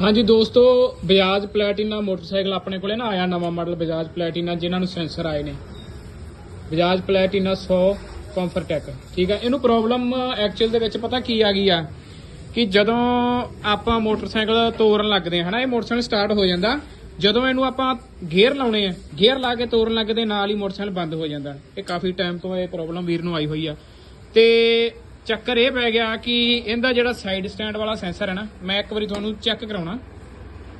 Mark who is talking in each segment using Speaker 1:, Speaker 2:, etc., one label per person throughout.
Speaker 1: ਹਾਂਜੀ ਦੋਸਤੋ, Bajaj Platina motorcycle ਆਪਣੇ ਕੋਲੇ ਨਾ ਆਇਆ, ਨਵਾਂ ਮਾਡਲ ਬਜਾਜ ਪਲੈਟੀਨਾ, ਜਿਨ੍ਹਾਂ ਨੂੰ ਸੈਂਸਰ ਆਏ ਨੇ। ਬਜਾਜ ਪਲੈਟੀਨਾ 100 ਕੰਫਰਟੈਕ ਠੀਕ ਹੈ ਇਹਨੂੰ ਪ੍ਰੋਬਲਮ ਐਕਚੁਅਲ ਦੇ ਵਿੱਚ ਪਤਾ ਕੀ ਆ ਗਈ ਆ? ਕਿ ਜਦੋਂ ਆਪਾਂ ਮੋਟਰਸਾਈਕਲ ਤੋਰਨ ਲੱਗਦੇ ਆ, ਹਨਾ, ਇਹ ਮੋਟਰਸਾਈਕਲ ਸਟਾਰਟ ਹੋ ਜਾਂਦਾ। ਜਦੋਂ ਇਹਨੂੰ ਆਪਾਂ ਗੇਅਰ ਲਾਉਣੇ ਆ ਗੇਅਰ ਲਾ ਕੇ ਤੋਰਨ ਲੱਗਦੇ, ਨਾਲ ਹੀ ਮੋਟਰਸਾਈਕਲ ਬੰਦ ਹੋ ਜਾਂਦਾ। ਇਹ ਕਾਫੀ ਟਾਈਮ ਤੋਂ ਇਹ ਪ੍ਰੋਬਲਮ ਵੀਰ ਨੂੰ ਆਈ ਹੋਈ ਆ। ਤੇ ਚੱਕਰ ਇਹ ਪੈ ਗਿਆ ਕਿ ਇਹਦਾ ਜਿਹੜਾ ਸਾਈਡ ਸਟੈਂਡ ਵਾਲਾ ਸੈਂਸਰ ਹੈ ਨਾ, ਮੈਂ ਇੱਕ ਵਾਰੀ ਤੁਹਾਨੂੰ ਚੈੱਕ ਕਰਾਉਣਾ।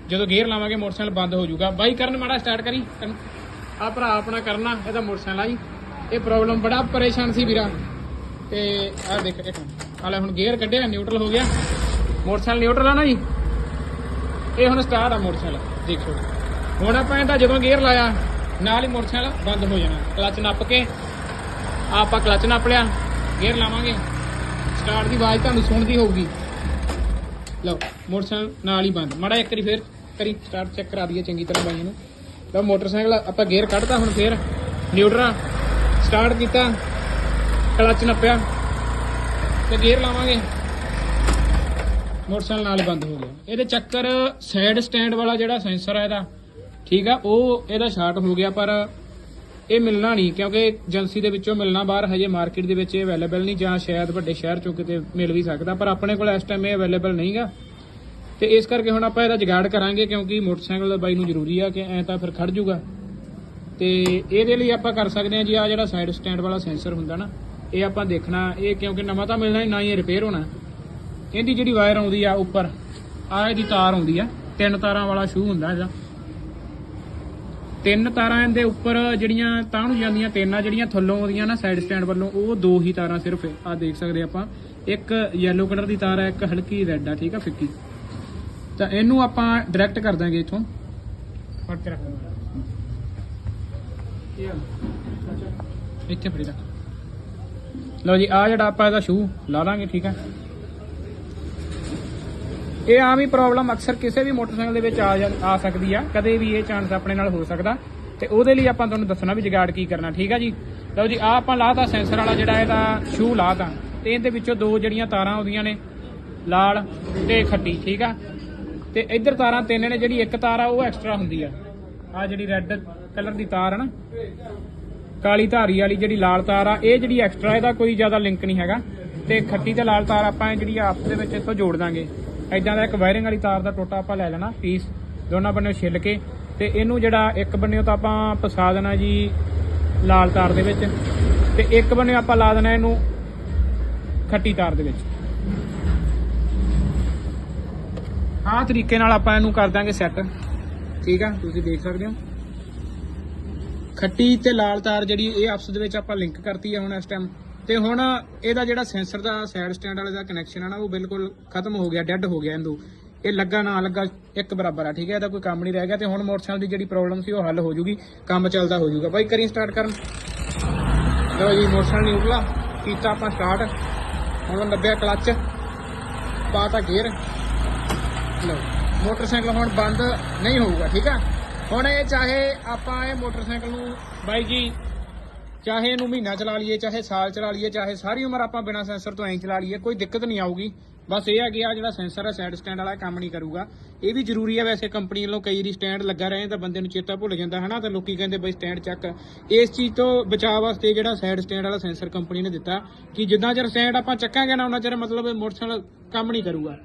Speaker 1: ਜਦੋਂ ਗੇਅਰ ਲਾਵਾਂਗੇ ਮੋਟਰਸਾਈਕਲ ਬੰਦ ਹੋ ਜਾਊਗਾ। ਬਾਈ, ਕਰਨ ਮਾੜਾ ਸਟਾਰਟ ਕਰੀ। ਆ ਭਰਾ ਆਪਣਾ ਕਰਨਾ, ਇਹਦਾ ਮੋਟਰਸਾਈਕਲ ਆ ਜੀ। ਇਹ ਪ੍ਰੋਬਲਮ ਬੜਾ ਪਰੇਸ਼ਾਨ ਸੀ ਵੀਰਾ ਤੇ ਆ ਦੇਖ ਇੱਕ ਹਾਲੇ ਹੁਣ ਗੇਅਰ ਕੱਢਿਆ ਨਿਊਟਰਲ ਹੋ ਗਿਆ। ਮੋਟਰਸਾਈਕਲ ਨਿਊਟਰਲ ਆ ਨਾ ਜੀ। ਇਹ ਹੁਣ ਸਟਾਰਟ ਆ ਮੋਟਰਸਾਈਕਲ ਦੇਖੋ ਹੁਣ ਆਪਾਂ ਇਹਦਾ ਜਦੋਂ ਗੇਅਰ ਲਾਇਆ, ਨਾਲ ਹੀ ਮੋਟਰਸਾਈਕਲ ਬੰਦ ਹੋ ਜਾਣਾ। ਕਲੱਚ ਨੱਪ ਕੇ, ਆਹ ਆਪਾਂ ਕਲੱਚ ਨੱਪ ਲਿਆ। ਗੇਅਰ ਲਾਵਾਂਗੇ। ਸਟਾਰਟ ਦੀ ਆਵਾਜ਼ ਤੁਹਾਨੂੰ ਸੁਣਦੀ ਹੋਊਗੀ। ਲਓ, ਮੋਟਰਸਾਈਕਲ ਨਾਲ ਹੀ ਬੰਦ। ਮਾੜਾ ਇੱਕ ਵਾਰੀ ਫੇਰ ਕਰੀ, ਸਟਾਰਟ ਚੈੱਕ ਕਰਾ ਦਈਏ ਚੰਗੀ ਤਰ੍ਹਾਂ ਬਾਈ ਨੂੰ। ਲਓ, ਮੋਟਰਸਾਈਕਲ ਆਪਾਂ ਗੇਅਰ ਕੱਢਤਾ ਹੁਣ ਫੇਰ। ਨਿਊਟਰਲ ਸਟਾਰਟ ਕੀਤਾ। ਕਲਚ ਨੱਪਿਆ। ਤੇ ਗੇਅਰ ਲਾਵਾਂਗੇ। ਮੋਟਰਸਾਈਕਲ ਨਾਲ ਬੰਦ ਹੋ ਗਿਆ। ਇਹਦੇ ਚੱਕਰ ਸਾਈਡ ਸਟੈਂਡ ਵਾਲਾ ਜਿਹੜਾ ਸੈਂਸਰ ਹੈ ਇਹਦਾ, ਠੀਕ ਆ, ਉਹ ਇਹਦਾ ਸ਼ਾਰਟ ਹੋ ਗਿਆ, ਪਰ ਇਹ ਮਿਲਣਾ ਨਹੀਂ, ਕਿਉਂਕਿ ਏਜੰਸੀ ਦੇ ਵਿੱਚੋਂ ਮਿਲਣਾ ਬਾਹਰ ਹਜੇ ਮਾਰਕੀਟ ਦੇ ਵਿੱਚ ਇਹ ਅਵੇਲੇਬਲ ਨਹੀਂ ਜਾਂ ਸ਼ਾਇਦ ਵੱਡੇ ਸ਼ਹਿਰ ਚੋਂ ਕਿਤੇ ਮਿਲ ਵੀ ਸਕਦਾ, ਪਰ ਆਪਣੇ ਕੋਲ ਇਸ ਟਾਈਮ ਇਹ ਅਵੇਲੇਬਲ ਨਹੀਂਗਾ। ਤੇ ਇਸ ਕਰਕੇ ਹੁਣ ਆਪਾਂ ਇਹਦਾ ਜਗਾੜ ਕਰਾਂਗੇ, ਕਿਉਂਕਿ ਮੋਟਰਸਾਈਕਲ ਦਾ ਬਾਈ ਨੂੰ ਜ਼ਰੂਰੀ ਆ ਕਿ ਐ ਤਾਂ ਫਿਰ ਖੜ ਜੂਗਾ। ਤੇ ਇਹਦੇ ਲਈ ਆਪਾਂ ਕਰ ਸਕਦੇ ਹਾਂ ਜੀ ਆ ਜਿਹੜਾ ਸਾਈਡ ਸਟੈਂਡ ਵਾਲਾ ਸੈਂਸਰ ਹੁੰਦਾ ਨਾ, ਇਹ ਆਪਾਂ ਦੇਖਣਾ, ਇਹ ਕਿਉਂਕਿ ਨਵਾਂ ਤਾਂ ਮਿਲਣਾ ਹੀ ਨਾ ਹੀ ਰਿਪੇਅਰ ਹੋਣਾ। ਇਹਦੀ ਜਿਹੜੀ ਵਾਇਰ ਆਉਂਦੀ ਆ ਉੱਪਰ ਆ ਇਹਦੀ ਤਾਰ ਆਉਂਦੀ ਆ, ਤਿੰਨ ਤਾਰਾਂ ਵਾਲਾ ਸ਼ੂ ਹੁੰਦਾ ਇਹਦਾ। ਤਿੰਨ ਤਾਰਾਂ ਇਹਦੇ ਉੱਪਰ ਜਿਹੜੀਆਂ ਤਾਂ ਨੂੰ ਜਾਂਦੀਆਂ ਤਿੰਨ ਆ ਜਿਹੜੀਆਂ ਥੱਲੋਂ ਆਉਂਦੀਆਂ ਨਾ ਸਾਈਡ ਸਟੈਂਡ ਵੱਲੋਂ, ਉਹ ਦੋ ਹੀ ਤਾਰਾਂ ਸਿਰਫ ਆ ਦੇਖ ਸਕਦੇ ਆਪਾਂ। ਇੱਕ ਯੈਲੋ ਕਲਰ ਦੀ ਤਾਰ ਹੈ, ਇੱਕ ਹਲਕੀ ਰੈੱਡ ਆ, ਠੀਕ ਆ ਫਿੱਕੀ। ਤਾਂ ਇਹਨੂੰ ਆਪਾਂ ਡਾਇਰੈਕਟ ਕਰ ਦਾਂਗੇ ਇੱਥੋਂ। ਫੜ ਕੇ ਰੱਖ ਇੱਥੇ ਫੜੀ ਰੱਖ। ਲਓ ਜੀ ਆ ਜਿਹੜਾ ਆਪਾਂ ਇਹਦਾ ਸ਼ੂ ਲਾ ਲਾਂਗੇ, ਠੀਕ ਆ। ਇਹ ਆਮ ਹੀ ਪ੍ਰੋਬਲਮ ਅਕਸਰ ਕਿਸੇ ਵੀ ਮੋਟਰਸਾਈਕਲ ਦੇ ਵਿੱਚ ਆ ਜਾ- ਆ ਸਕਦੀ ਆ। ਕਦੇ ਵੀ ਇਹ ਚਾਂਸ ਆਪਣੇ ਨਾਲ ਹੋ ਸਕਦਾ। ਤੇ ਉਹਦੇ ਲਈ ਆਪਾਂ ਤੁਹਾਨੂੰ ਦੱਸਣਾ ਵੀ ਜਗਾੜ ਕੀ ਕਰਨਾ, ਠੀਕ ਆ ਜੀ? ਲਓ ਜੀ ਆ ਆਪਾਂ ਲਾਤਾ ਸੈਂਸਰ ਵਾਲਾ ਜਿਹੜਾ ਇਹਦਾ ਸ਼ੂ ਲਾਤਾ। ਤੇ ਇਹਦੇ ਵਿੱਚੋਂ ਦੋ ਜਿਹੜੀਆਂ ਤਾਰਾਂ ਆਉਂਦੀਆਂ ਨੇ, ਲਾਲ ਤੇ ਖੱਟੀ, ਠੀਕ ਆ? ਤੇ ਇੱਧਰ ਤਾਰਾਂ ਤਿੰਨ ਨੇ, ਜਿਹੜੀ ਇੱਕ ਤਾਰ ਆ, ਉਹ ਐਕਸਟਰਾ ਹੁੰਦੀ ਆ। ਆ ਜਿਹੜੀ ਰੈੱਡ ਕਲਰ ਦੀ ਤਾਰ ਆ ਨਾ, ਕਾਲੀ ਧਾਰੀ ਵਾਲੀ ਜਿਹੜੀ ਲਾਲ ਤਾਰ ਆ, ਇਹ ਜਿਹੜੀ ਐਕਸਟਰਾ ਇਹਦਾ ਕੋਈ ਜ਼ਿਆਦਾ ਲਿੰਕ ਨਹੀਂ ਹੈਗਾ। ਤੇ ਖੱਟੀ ਤੇ ਲਾਲ ਤਾਰ ਆਪਾਂ ਇਹ ਜਿਹੜੀ ਆਪਸ ਦੇ ਵਿੱਚ ਇੱਥੋਂ ਜੋੜ ਦਾਂਗੇ। ਐਦਾਂ ਦਾ ਇੱਕ ਵਾਇਰਿੰਗ ਵਾਲੀ ਤਾਰ ਦਾ ਟੋਟਾ ਆਪਾਂ ਲੈ ਲੈਣਾ ਪੀਸ ਦੋਨਾਂ ਬੰਨਿਓ ਛਿੱਲ ਕੇ, ਤੇ ਇਹਨੂੰ ਜਿਹੜਾ ਇੱਕ ਬੰਨਿਓ ਤਾਂ ਆਪਾਂ ਪਸਾ ਦੇਣਾ ਜੀ ਲਾਲ ਤਾਰ ਦੇ ਵਿੱਚ, ਤੇ ਇੱਕ ਬੰਨਿਓ ਆਪਾਂ ਲਾ ਦੇਣਾ ਇਹਨੂੰ ਖੱਟੀ ਤਾਰ ਦੇ ਵਿੱਚ। ਆਹ ਤਰੀਕੇ ਨਾਲ ਆਪਾਂ ਇਹਨੂੰ ਕਰ ਦਾਂਗੇ ਸੈੱਟ ਠੀਕ ਆ? ਤੁਸੀਂ ਦੇਖ ਸਕਦੇ ਹੋ। ਖੱਟੀ ਤੇ ਲਾਲ ਤਾਰ ਜਿਹੜੀ ਇਹ ਆਪਸ ਦੇ ਵਿੱਚ ਆਪਾਂ ਲਿੰਕ ਕਰਤੀ ਆ ਹੁਣ ਇਸ ਟਾਈਮ ਤੇ ਹੁਣ ਇਹਦਾ ਜਿਹੜਾ ਸੈਂਸਰ ਦਾ ਸਾਈਡ ਸਟੈਂਡ ਵਾਲੇ ਦਾ ਕਨੈਕਸ਼ਨ ਆ ਨਾ, ਉਹ ਬਿਲਕੁਲ ਖਤਮ ਹੋ ਗਿਆ ਡੈੱਡ ਹੋ ਗਿਆ ਇਹਨੂੰ। ਇਹ ਲੱਗਾ ਨਾ ਲੱਗਾ, ਇੱਕ ਬਰਾਬਰ ਆ, ਠੀਕ ਹੈ? ਇਹਦਾ ਕੋਈ ਕੰਮ ਨਹੀਂ ਰਹਿ ਗਿਆ ਤੇ ਹੁਣ ਮੋਟਰਸਾਈਕਲ ਦੀ ਜਿਹੜੀ ਪ੍ਰੋਬਲਮ ਸੀ, ਉਹ ਹੱਲ ਹੋ ਜੂਗੀ, ਕੰਮ ਚੱਲਦਾ ਹੋ ਜੂਗਾ। ਬਾਈ, ਕਰੀ ਸਟਾਰਟ ਕਰਨ? ਚਲੋ ਜੀ, ਮੋਟਰਸਾਈਕਲ ਨਹੀਂ ਉਗਲਾ, ਕੀਤਾ ਆਪਾਂ ਸਟਾਰਟ ਹੁਣ ਲੱਭਿਆ ਕਲੱਚ ਪਾਤਾ ਗੇਅਰ ਲਓ, ਮੋਟਰਸਾਈਕਲ ਹੁਣ ਬੰਦ ਨਹੀਂ ਹੋਊਗਾ, ਠੀਕ ਆ? ਹੁਣ ਇਹ ਚਾਹੇ ਆਪਾਂ ਇਹ ਮੋਟਰਸਾਈਕਲ ਨੂੰ, ਬਾਈ ਜੀ ਚਾਹੇ ਇਹਨੂੰ ਮਹੀਨਾ ਚਲਾ ਲਈਏ, ਚਾਹੇ ਸਾਲ ਚਲਾ ਲਈਏ, ਚਾਹੇ ਸਾਰੀ ਉਮਰ ਆਪਾਂ ਬਿਨਾਂ ਸੈਂਸਰ ਤੋਂ ਐਂ ਚਲਾ ਲਈਏ, ਕੋਈ ਦਿੱਕਤ ਨਹੀਂ ਆਊਗੀ। ਬਸ ਇਹ ਆ ਕਿ ਆ ਜਿਹੜਾ ਸੈਂਸਰ ਹੈ ਸਾਈਡ ਸਟੈਂਡ ਵਾਲਾ ਕੰਮ ਨਹੀਂ ਕਰੂਗਾ। ਇਹ ਵੀ ਜ਼ਰੂਰੀ ਹੈ ਵੈਸੇ ਕੰਪਨੀ ਵੱਲੋਂ ਕਈ ਵਾਰੀ ਸਟੈਂਡ ਲੱਗਾ ਰਹੇ, ਤਾਂ ਬੰਦੇ ਨੂੰ ਚੇਤਾ ਭੁੱਲ ਜਾਂਦਾ, ਹਨਾ? ਤਾਂ ਲੋਕੀ ਕਹਿੰਦੇ ਬਈ ਸਟੈਂਡ ਚੱਕ। ਇਸ ਚੀਜ਼ ਤੋਂ ਬਚਾਅ ਵਾਸਤੇ ਜਿਹੜਾ ਸਾਈਡ ਸਟੈਂਡ ਵਾਲਾ ਸੈਂਸਰ ਕੰਪਨੀ ਨੇ ਦਿੱਤਾ, ਕਿ ਜਿੱਦਾਂ ਚਿਰ ਸਟੈਂਡ ਆਪਾਂ ਚੱਕਾਂਗੇ ਨਾ, ਉਹਨਾਂ ਚਿਰ ਮਤਲਬ ਮੋਟਰਸਾਈਕਲ ਕੰਮ ਨਹੀਂ ਕਰੂਗਾ।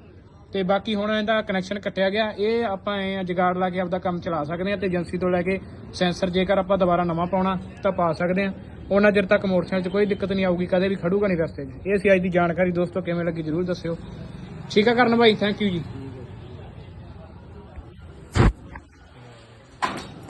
Speaker 1: ਤੇ ਬਾਕੀ ਹੁਣ ਇਹਦਾ ਕਨੈਕਸ਼ਨ ਕੱਟਿਆ ਗਿਆ। ਇਹ ਆਪਾਂ ਐ ਜਗਾੜ ਲਾ ਕੇ ਆਪਦਾ ਕੰਮ ਚਲਾ ਸਕਦੇ ਆ ਤੇ ਏਜੰਸੀ ਤੋਂ ਲੈ ਕੇ ਸੈਂਸਰ ਜੇਕਰ ਆਪਾਂ ਦੁਬਾਰਾ ਨਵਾਂ ਪਾਉਣਾ ਤਾਂ ਪਾ ਸਕਦੇ ਆ ਉਹਨਾਂ ਚਿਰ ਤੱਕ ਮੋਟਰਸਾਈਕਲ 'ਚ ਕੋਈ ਦਿੱਕਤ ਨਹੀਂ ਆਊਗੀ, ਕਦੇ ਵੀ ਖੜੂਗਾ ਨਹੀਂ ਰਸਤੇ 'ਚ। ਇਹ ਸੀ ਅੱਜ ਦੀ ਜਾਣਕਾਰੀ। ਦੋਸਤੋ, ਕਿਵੇਂ ਲੱਗੀ ਜਰੂਰ ਦੱਸਿਓ। ਠੀਕ ਆ ਕਰਨ ਭਾਈ ਥੈਂਕ ਯੂ ਜੀ।